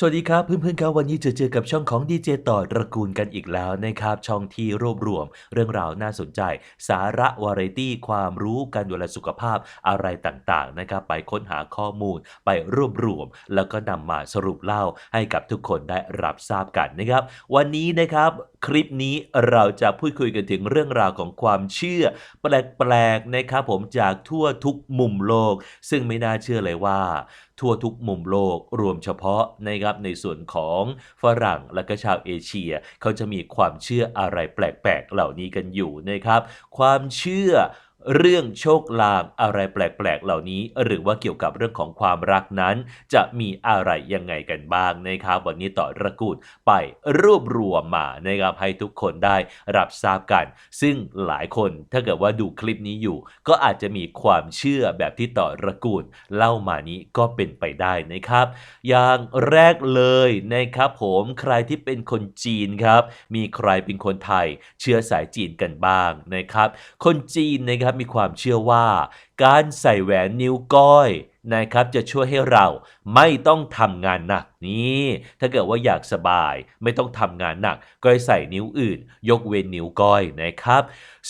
สวัสดีครับเพื่อนๆครับวันนี้จะเจอกับช่องของดีเจต่อตระกูลกันอีกแล้วนะครับ ช่องที่รวบรวม เรื่องราวน่าสนใจ สาระวาไรตี้ ความรู้การดูแลสุขภาพอะไรต่างๆนะครับ ไปค้นหาข้อมูลไปรวบรวม แล้วก็นำมาสรุปเล่าให้กับทุกคนได้รับทราบกันนะครับ วันนี้นะครับคลิปนี้เราจะพูดคุยกันถึงเรื่องราวของความเชื่อ แปลกๆนะครับผมจากทั่วทุกมุมโลก ซึ่งไม่น่าเชื่อเลยว่า ทั่วทุกมุมโลกรวมเฉพาะนะครับในส่วนของฝรั่งและก็ชาวเอเชีย เขาจะมีความเชื่ออะไรแปลกๆเหล่านี้กันอยู่นะครับ ความเชื่อ เรื่องโชคลางอะไรแปลกๆ เหล่านี้ หรือว่าเกี่ยวกับเรื่องของความรักนั้น จะมีอะไรยังไงกันบ้างนะครับวันนี้ต่อระกูลไปรวบรวมมานะครับให้ทุกคนได้รับทราบกัน ซึ่งหลายคนถ้าเกิดว่าดูคลิปนี้อยู่ ก็อาจจะมีความเชื่อแบบที่ต่อระกูลเล่ามานี้ก็เป็นไปได้นะครับ อย่างแรกเลยนะครับผมใครที่เป็นคนจีนครับ มีใครเป็นคนไทย เชื้อสายจีนกันบ้างนะครับ คนจีนนะครับมีความเชื่อว่า การใส่แหวนนิ้วก้อยนะครับจะช่วยให้เราไม่ต้องทำงานหนักนี่ถ้าเกิดว่าอยากสบายไม่ต้องทำงานหนัก ก็ใใส่นิ้วอื่น ยกเว้นนิ้วก้อยนะครับ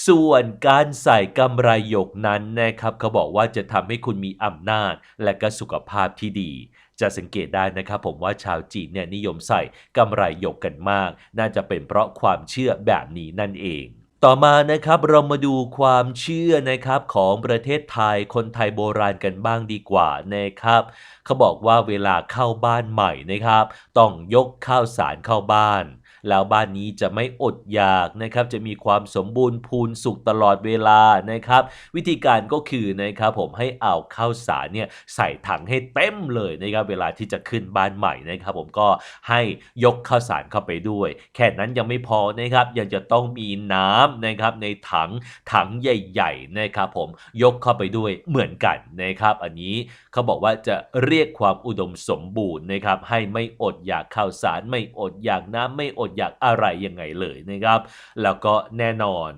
ส่วนการใส่กำไรหยกนั้นนะครับเขาบอกว่าจะทำให้คุณมีอำนาจ และก็สุขภาพที่ดี จะสังเกตได้นะครับผมว่าชาวจีนเนี่ยนิยมใส่กำไรหยกกันมาก น่าจะเป็นเพราะความเชื่อแบบนี้นั่นเอง ต่อมานะครับเรามาดูความเชื่อนะครับของประเทศไทยคนไทยโบราณกันบ้างดีกว่านะครับเขาบอกว่าเวลาเข้าบ้านใหม่นะครับ ต้องยกข้าวสารเข้าบ้าน แล้วบ้านนี้จะไม่อดอยากนะครับจะมีความสมบูรณ์พูนสุขตลอดเวลานะครับ วิธีการก็คือนะครับผมให้เอาข้าวสารเนี่ยใส่ถังให้เต็มเลยนะครับเวลาที่จะขึ้นบ้านใหม่นะครับ ผมก็ให้ยกข้าวสารเข้าไปด้วย แค่นั้นยังไม่พอนะครับยังจะต้องมีน้ำนะครับในถังถังใหญ่ๆนะครับผมยกเข้าไปด้วยเหมือนกันนะครับ อันนี้เขาบอกว่าจะเรียกความอุดมสมบูรณ์นะครับให้ไม่อดอยากข้าวสารไม่อดอยากน้ำไม่อดอยากอะไรยังไงเลยนะครับ แล้วก็แน่นอน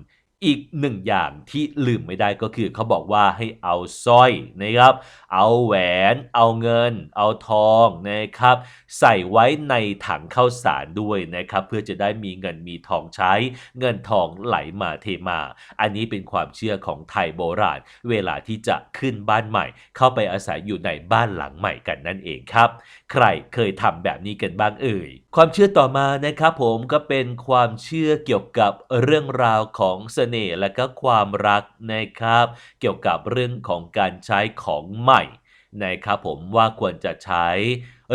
อีกหนึ่งอย่างที่ลืมไม่ได้ก็คือเขาบอกว่าให้เอาสร้อยนะครับ เอาแหวน เอาเงิน เอาทองนะครับ ใส่ไว้ในถังข้าวสารด้วยนะครับ เพื่อจะได้มีเงินมีทองใช้ เงินทองไหลมาเทมา อันนี้เป็นความเชื่อของไทยโบราณ เวลาที่จะขึ้นบ้านใหม่ เข้าไปอาศัยอยู่ในบ้านหลังใหม่กันนั่นเองครับ ใครเคยทำแบบนี้กันบ้างเอ่ยความเชื่อต่อมานะครับผมก็เป็นความเชื่อเกี่ยวกับเรื่องราวของเสน่ห์และก็ความรักนะครับ เกี่ยวกับเรื่องของการใช้ของใหม่นะครับผมว่าควรจะใช้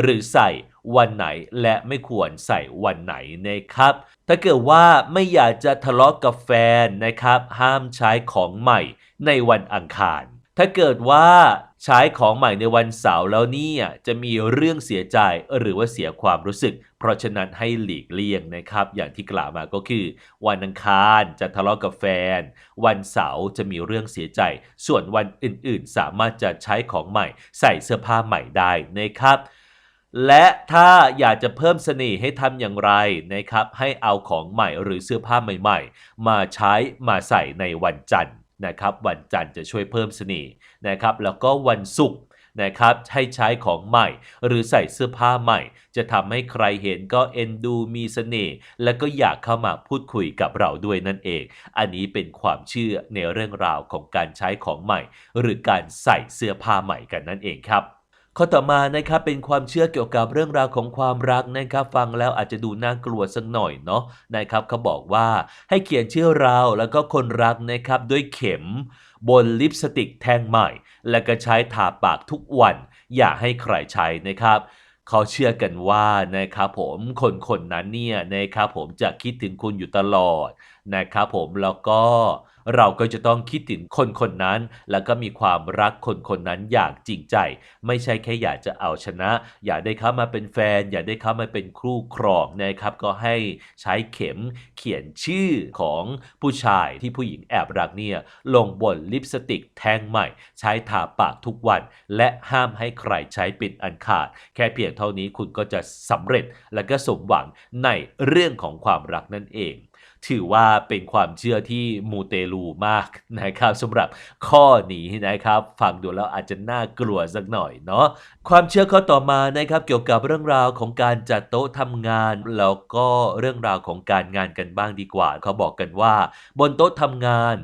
หรือใส่วันไหนและไม่ควรใส่วันไหนนะครับ ถ้าเกิดว่าไม่อยากจะทะเลาะกับแฟนนะครับ ห้ามใช้ของใหม่ในวันอังคาร ถ้าเกิดว่า ใช้ของใหม่ในวันเสาร์แล้วเนี่ยจะมีเรื่องเสียใจหรือว่าเสียความรู้สึก เพราะฉะนั้นให้หลีกเลี่ยงนะครับ อย่างที่กล่าวมาก็คือ วันอังคารจะทะเลาะกับแฟน วันเสาร์จะมีเรื่องเสียใจ ส่วนวันอื่นๆ สามารถจะใช้ของใหม่ ใส่เสื้อผ้าใหม่ได้นะครับและถ้าอยากจะเพิ่มเสน่ห์ให้ทำอย่างไรนะครับ ให้เอาของใหม่หรือเสื้อผ้าใหม่ ๆ มาใช้มาใส่ในวันจันทร์ นะครับวันจันทร์จะช่วยเพิ่มเสน่ห์นะครับแล้วก็วันศุกร์นะครับให้ใช้ของใหม่ หรือใส่เสื้อผ้าใหม่ จะทำให้ใครเห็นก็เอ็นดูมีเสน่ห์และก็อยากเข้ามาพูดคุยกับเราด้วยนั่นเอง อันนี้เป็นความเชื่อในเรื่องราวของการใช้ของใหม่ หรือการใส่เสื้อผ้าใหม่กันนั่นเองครับ ข้อต่อมานะครับเป็นความเชื่อเกี่ยวกับเรื่องราวของความรักนะครับ ฟังแล้วอาจจะดูน่ากลัวสักหน่อยเนาะนะครับเขาบอกว่าให้เขียนชื่อเราแล้วก็คนรักนะครับด้วยเข็ม บนลิปสติกแท่งใหม่ แล้วก็ใช้ทาปากทุกวัน อย่าให้ใครใช้นะครับเขาเชื่อกันว่านะครับผมคนคนนั้นเนี่ยนะครับผมจะคิดถึงคุณอยู่ตลอดนะครับผมแล้วก็ เราก็จะต้องคิดถึงคนคนนั้น แล้วก็มีความรักคนคนนั้นอย่างจริงใจ ไม่ใช่แค่อยากจะเอาชนะ อยากได้เขามาเป็นแฟน อยากได้เขามาเป็นคู่ครองนะครับ ก็ให้ใช้เข็มเขียนชื่อของผู้ชายที่ผู้หญิงแอบรักเนี่ยลงบนลิปสติกแท่งใหม่ ใช้ทาปากทุกวัน และห้ามให้ใครใช้เป็นอันขาด แค่เพียงเท่านี้คุณก็จะสำเร็จและก็สมหวังในเรื่องของความรักนั่นเอง ถือว่าเป็นความเชื่อที่มูเตลูมากนะครับสำหรับข้อนี้นะครับ ฟังดูแล้วอาจจะน่ากลัวสักหน่อยเนาะความเชื่อข้อต่อมานะครับ เกี่ยวกับเรื่องราวของการจัดโต๊ะทำงาน แล้วก็เรื่องราวของการงานกันบ้างดีกว่า เขาบอกกันว่า บนโต๊ะทำงาน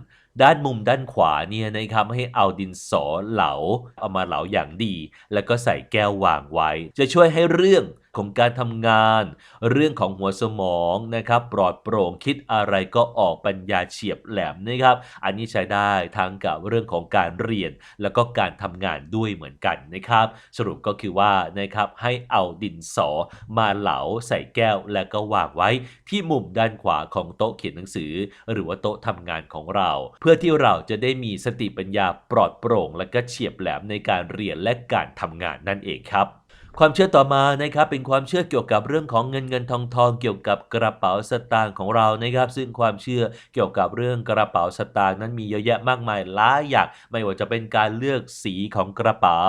ด้านมุมด้านขวาเนี่ยนะครับให้เอาดินสอเหลา เอามาเหลาอย่างดี แล้วก็ใส่แก้ววางไว้ จะช่วยให้เรื่อง ของการทำงาน เรื่องของหัวสมองนะครับ ปลอดโปร่งคิดอะไรก็ออกปัญญาเฉียบแหลมนะครับ อันนี้ใช้ได้ทั้งกับเรื่องของการเรียน แล้วก็การทำงานด้วยเหมือนกันนะครับ สรุปก็คือว่านะครับให้เอาดินสอมาเหลาใส่แก้วแล้วก็วางไว้ที่มุมด้านขวาของโต๊ะเขียนหนังสือ หรือว่าโต๊ะทำงานของเรา เพื่อที่เราจะได้มีสติปัญญาปลอดโปร่ง และก็เฉียบแหลมในการเรียนและการทำงานนั่นเองครับ ความเชื่อต่อมานะครับเป็นความเชื่อเกี่ยวกับเรื่องของเงินเงินทองทองเกี่ยวกับกระเป๋าสตางค์ของเรานะครับ ซึ่งความเชื่อเกี่ยวกับเรื่องกระเป๋าสตางค์นั้นมีเยอะแยะมากมายหลายอย่างไม่ว่าจะเป็นการเลือกสีของกระเป๋า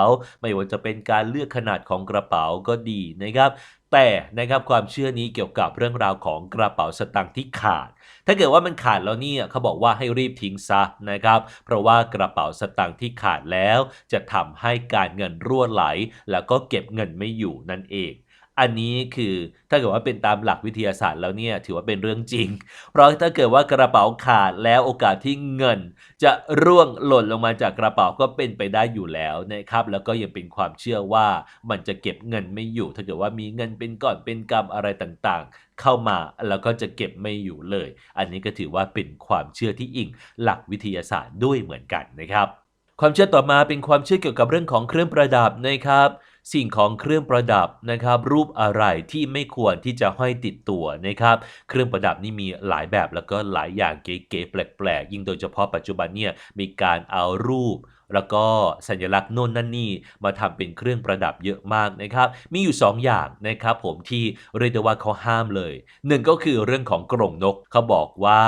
ไม่ว่าจะเป็นการเลือกขนาดของกระเป๋าก็ดีนะครับ แต่นะครับความเชื่อนี้เกี่ยวกับเรื่องราวของกระเป๋าสตางค์ที่ขาด ถ้าเกิดว่ามันขาดแล้วเนี่ยเขาบอกว่าให้รีบทิ้งซะนะครับ เพราะว่ากระเป๋าสตางค์ที่ขาดแล้ว จะทำให้การเงินรั่วไหล แล้วก็เก็บเงินไม่อยู่นั่นเอง อันนี้คือถ้าเกิดว่าเป็นตามหลักวิทยาศาสตร์แล้วเนี่ยถือว่าเป็นเรื่องจริง เพราะถ้าเกิดว่ากระเป๋าขาดแล้วโอกาสที่เงิน จะร่วงหล่นลงมาจากกระเป๋าก็เป็นไปได้อยู่แล้วนะครับแล้วก็ยังเป็นความเชื่อว่ามันจะเก็บเงินไม่อยู่ ถ้าเกิดว่ามีเงินเป็นก่อนเป็นกำอะไรต่างๆ เข้ามาแล้วก็จะเก็บไม่อยู่เลย อันนี้ก็ถือว่าเป็นความเชื่อที่อิงหลักวิทยาศาสตร์ด้วยเหมือนกันนะครับ ความเชื่อต่อมาเป็นความเชื่อเกี่ยวกับเรื่องของเครื่องประดับนะครับ สิ่งของเครื่องประดับนะครับ รูปอะไรที่ไม่ควรที่จะห้อยติดตัวนะครับ เครื่องประดับนี่มีหลายแบบแล้วก็หลายอย่างเก๋ๆแปลกๆ ยิ่งโดยเฉพาะปัจจุบันเนี่ยมีการเอารูป แล้วก็สัญลักษณ์โน่นนั่นนี่มาทำเป็นเครื่องประดับเยอะมากนะครับ มีอยู่2อย่างนะครับผมที่เรียกได้ว่าเขาห้ามเลยหนึ่งก็คือเรื่องของกรงนกเขาบอกว่า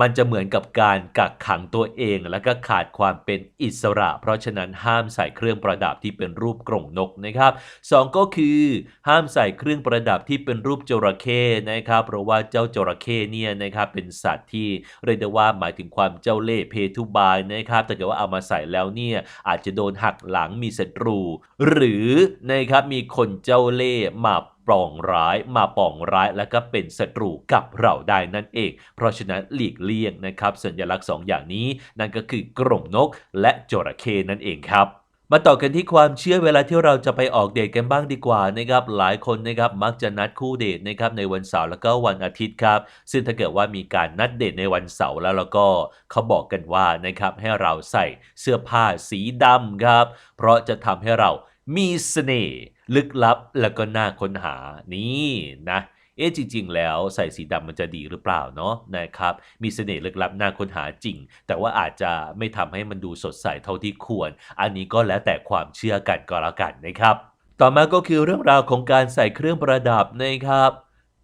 มันจะเหมือนกับการกักขังตัวเอง แล้วก็ขาดความเป็นอิสระ เพราะฉะนั้นห้ามใส่เครื่องประดับที่เป็นรูปกรงนกนะครับสองก็คือห้ามใส่เครื่องประดับที่เป็นรูปจระเข้นะครับเพราะว่าเจ้าจระเข้เนี่ยนะครับเป็นสัตว์ที่เรียกได้ว่าหมายถึงความเจ้าเล่ห์เพทุบายนะครับแต่เกิดว่าเอามาใส่แล้วเนี่ยอาจจะโดนหักหลังมีศัตรู หรือนะครับมีคนเจ้าเล่ห์มาปองร้ายมาปองร้ายแล้วก็เป็นศัตรูกับเราได้นั่นเอง เพราะฉะนั้นหลีกเลี่ยงนะครับ สัญลักษณ์สองอย่างนี้ นั่นก็คือกรงนกและจระเข้นั่นเองครับ มาต่อกันที่ความเชื่อเวลาที่เราจะไปออกเดทกันบ้างดีกว่านะครับหลายคนนะครับมักจะนัดคู่เดทนะครับในวันเสาร์แล้วก็วันอาทิตย์ครับ ซึ่งถ้าเกิดว่ามีการนัดเดทในวันเสาร์แล้วแล้วก็เขาบอกกันว่านะครับให้เราใส่เสื้อผ้าสีดำครับ เพราะจะทำให้เรามีเสน่ห์ลึกลับแล้วก็น่าค้นหานี่นะ เอ๊ะจริง ๆ แล้วใส่สีดำมันจะดีหรือเปล่าเนาะนะครับมีเสน่ห์ลึกลับน่าค้นหาจริง แต่ว่าอาจจะไม่ทำให้มันดูสดใสเท่าที่ควร อันนี้ก็แล้วแต่ความเชื่อกันก็แล้วกันนะครับ ต่อมาก็คือเรื่องราวของการใส่เครื่องประดับนะครับ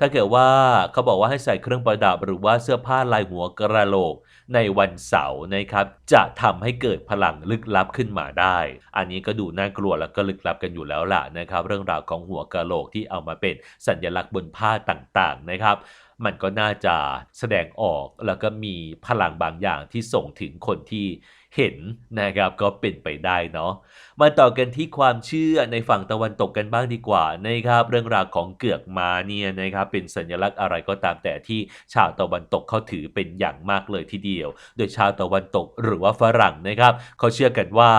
ถ้าเกิดว่าเขาบอกว่าให้ใส่เครื่องประดับหรือว่าเสื้อผ้าลายหัวกระโหลกในวันเสาร์นะครับ จะทำให้เกิดพลังลึกลับขึ้นมาได้ อันนี้ก็ดูน่ากลัวแล้วก็ลึกลับกันอยู่แล้วล่ะนะครับ เรื่องราวของหัวกระโหลกที่เอามาเป็นสัญลักษณ์บนผ้าต่างๆนะครับมันก็น่าจะแสดงออกแล้วก็มีพลังบางอย่างที่ส่งถึงคนที่ เห็นนะครับก็เป็นไปได้เนาะมาต่อกันที่ความเชื่อในฝั่งตะวันตกกันบ้างดีกว่านะครับเรื่องราวของเกือกมาเนี่ยนะครับเป็นสัญลักษณ์อะไรก็ตามแต่ที่ชาวตะวันตกเขาถือเป็นอย่างมากเลยทีเดียว โดยชาวตะวันตกหรือว่าฝรั่งนะครับเขาเชื่อกันว่า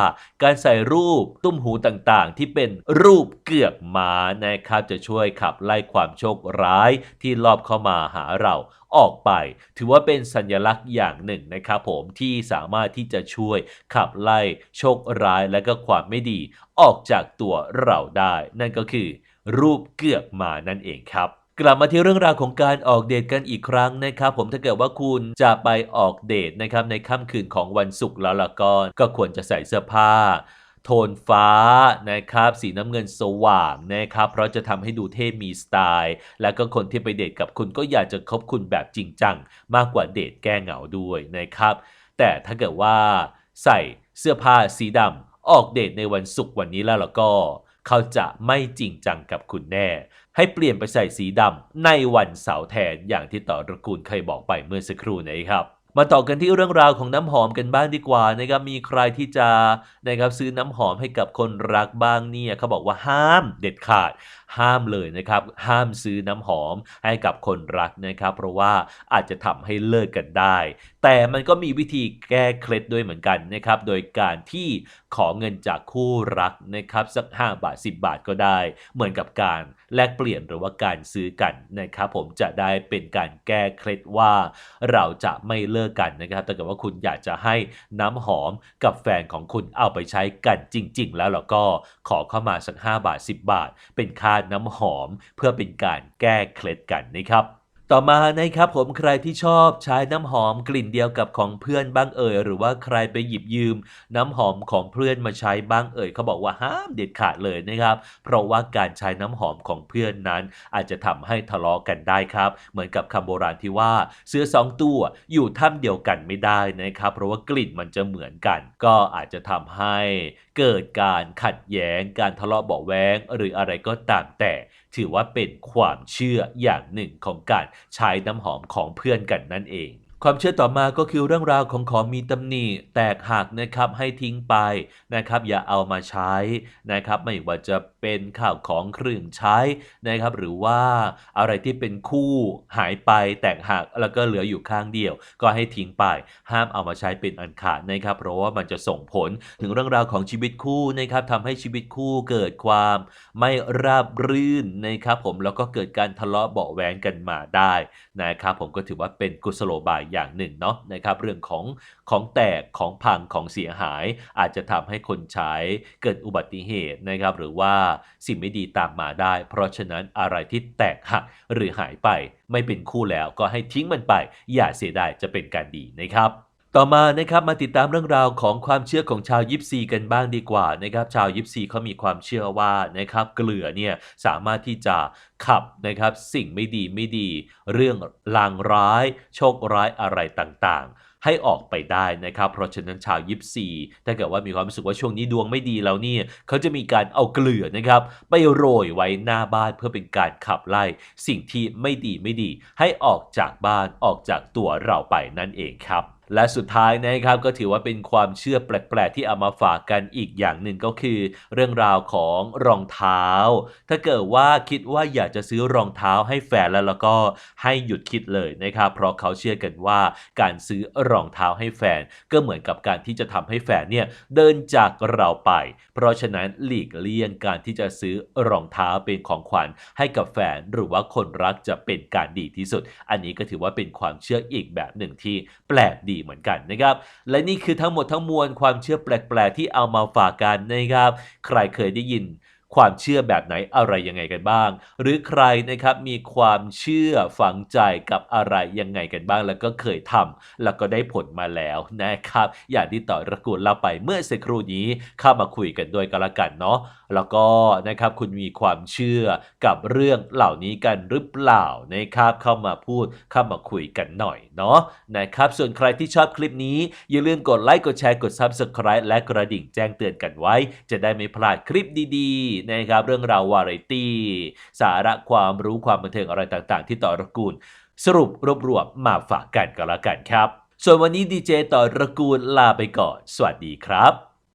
การใส่รูปตุ้มหูต่างๆ ที่เป็นรูปเกือกมานะครับจะช่วยขับไล่ความโชคร้ายที่ลอบเข้ามาหาเราออกไป ถือว่าเป็นสัญลักษณ์อย่างหนึ่งนะครับผมที่สามารถที่จะช่วยขับไล่โชคร้ายและก็ความไม่ดี ออกจากตัวเราได้ นั่นก็คือ รูปเกือกมานั่นเองครับกลับมาที่เรื่องราวของการออกเดทกันอีกครั้งนะครับผมถ้าเกิดว่าคุณจะไปออกเดทนะครับในค่ำคืนของวันศุกร์แล้วละก็ก็ควรจะใส่เสื้อผ้า โทนฟ้านะครับสีน้ำเงินสว่างนะครับเพราะจะทำให้ดูเท่มีสไตล์ แล้วก็คนที่ไปเดทกับคุณก็อยากจะคบคุณแบบจริงจัง มากกว่าเดทแก้เหงาด้วยนะครับ แต่ถ้าเกิดว่าใส่เสื้อผ้าสีดำออกเดทในวันศุกร์วันนี้แล้วล้วก็ เขาจะไม่จริงจังกับคุณแน่ ให้เปลี่ยนไปใส่สีดำในวันเสาร์แทนอย่างที่ต่อตระกูลเคยบอกไปเมื่อสักครู่นี้ครับ มาต่อกันที่เรื่องราวของน้ำหอมกันบ้างดีกว่านะครับมีใครที่จะนะครับซื้อน้ำหอมให้กับคนรักบ้างเนี่ยเขาบอกว่าห้ามเด็ดขาด ห้ามเลยนะครับ ห้ามซื้อน้ำหอมให้กับคนรักนะครับ เพราะว่าอาจจะทำให้เลิกกันได้ แต่มันก็มีวิธีแก้เคล็ดด้วยเหมือนกันนะครับ โดยการที่ขอเงินจากคู่รักนะครับ สัก 5 บาท 10 บาทก็ได้ เหมือนกับการแลกเปลี่ยนหรือว่าการซื้อกันนะครับ ผมจะได้เป็นการแก้เคล็ดว่า เราจะไม่เลิกกันนะครับแต่เกิดว่าคุณอยากจะให้น้ำหอมกับแฟนของคุณเอาไปใช้กันจริง ๆ แล้วเราก็ขอเข้ามาสัก 5 บาท 10 บาท เป็นค่าน้ำหอม เพื่อเป็นการแก้เคล็ดกันนะครับต่อมานะครับผมใครที่ชอบใช้น้ำหอมกลิ่นเดียวกับของเพื่อนบ้างเอ่ยหรือว่าใครไปหยิบยืม น้ำหอมของเพื่อนมาใช้บ้างเอ่ยเขาบอกว่าห้ามเด็ดขาดเลยนะครับ เพราะว่าการใช้น้ำหอมของเพื่อนนั้น อาจจะทำให้ทะเลาะกันได้ครับ เหมือนกับคำโบราณที่ว่าเสื้อสองตัวอยู่ถ้ำเดียวกันไม่ได้นะครับ เพราะว่ากลิ่นมันจะเหมือนกัน ก็อาจจะทำให้ เกิดการขัดแย้งการทะเลาะเบาะแว้งหรืออะไรก็ตามแต่ ถือว่าเป็นความเชื่ออย่างหนึ่งของการใช้น้ำหอมของเพื่อนกันนั่นเอง ความเชื่อต่อมาก็คือเรื่องราวของของมีตำหนิแตกหักนะครับให้ทิ้งไปนะครับ อย่าเอามาใช้นะครับ ไม่ว่าจะเป็นข้าวของเครื่องใช้นะครับ หรือว่าอะไรที่เป็นคู่หายไปแตกหักแล้วก็เหลืออยู่ข้างเดียว ก็ให้ทิ้งไป ห้ามเอามาใช้เป็นอันขาดนะครับ เพราะว่ามันจะส่งผลถึงเรื่องราวของชีวิตคู่นะครับทำให้ชีวิตคู่เกิดความไม่ราบรื่นนะครับ ผมแล้วก็เกิดการทะเลาะเบาะแว้งกันมาได้นะครับ ผมก็ถือว่าเป็นกุศโลบายอย่างหนึ่งเนาะนะครับเรื่องของของแตกของพังของเสียหาย อาจจะทำให้คนใช้เกิดอุบัติเหตุนะครับหรือว่าสิ่งไม่ดีตามมาได้ เพราะฉะนั้นอะไรที่แตกหักหรือหายไป ไม่เป็นคู่แล้วก็ให้ทิ้งมันไป อย่าเสียดายจะเป็นการดีนะครับ ต่อมานะครับมาติดตามเรื่องราวของความเชื่อของชาวยิปซีกันบ้างดีกว่านะครับชาวยิปซีเขามีความเชื่อว่านะครับเกลือเนี่ยสามารถที่จะขับนะครับสิ่งไม่ดีไม่ดี เรื่องลางร้าย โชคร้ายอะไรต่างๆ ให้ออกไปได้นะครับ เพราะฉะนั้นชาวยิปซีถ้าเกิดว่ามีความรู้สึกว่าช่วงนี้ดวงไม่ดีแล้วเนี่ยเขาจะมีการเอาเกลือนะครับไปโรยไว้หน้าบ้านเพื่อเป็นการขับไล่สิ่งที่ไม่ดีไม่ดี ให้ออกจากบ้านออกจากตัวเราไปนั่นเองครับ และสุดท้ายนะครับก็ถือว่าเป็นความเชื่อแปลกๆที่เอามาฝากกันอีกอย่างหนึ่งก็คือ เรื่องราวของรองเท้า ถ้าเกิดว่าคิดว่าอยากจะซื้อรองเท้าให้แฟนแล้วแล้วก็ให้หยุดคิดเลยนะครับเพราะเขาเชื่อกันว่าการซื้อรองเท้าให้แฟน ก็เหมือนกับการที่จะทำให้แฟนเนี่ยเดินจากเราไป เพราะฉะนั้นหลีกเลี่ยงการที่จะซื้อรองเท้าเป็นของขวัญให้กับแฟนหรือว่าคนรักจะเป็นการดีที่สุด อันนี้ก็ถือว่าเป็นความเชื่ออีกแบบหนึ่งที่แปลกดีเหมือนกันนะครับ และนี่คือทั้งหมดทั้งมวลความเชื่อแปลกๆ ที่เอามาฝากกันนะครับ ใครเคยได้ยิน ความเชื่อแบบไหนอะไรยังไงกันบ้าง หรือใครนะครับมีความเชื่อฝังใจกับอะไรยังไงกันบ้าง แล้วก็เคยทำแล้วก็ได้ผลมาแล้วนะครับ อย่างที่ต่อระกูลเล่าไปเมื่อสักครู่นี้เข้ามาคุยกันด้วยกันละกันเนาะแล้วก็นะครับคุณมีความเชื่อกับเรื่องเหล่านี้กันหรือเปล่านะครับเข้ามาพูดเข้ามาคุยกันหน่อยเนาะนะครับส่วนใครที่ชอบคลิปนี้ อย่าลืมกดไลค์กดแชร์กด Subscribe และกระดิ่งแจ้งเตือนกันไว้ จะได้ไม่พลาดคลิปดีๆนะครับเรื่องราววาไรตี้ สาระความรู้ความบันเทิงอะไรต่างๆ ที่ต่อระกูล สรุปรวบรวมมาฝากกันก็แล้วกันครับ ส่วนวันนี้ดีเจต่อระกูลลาไปก่อน สวัสดีครับ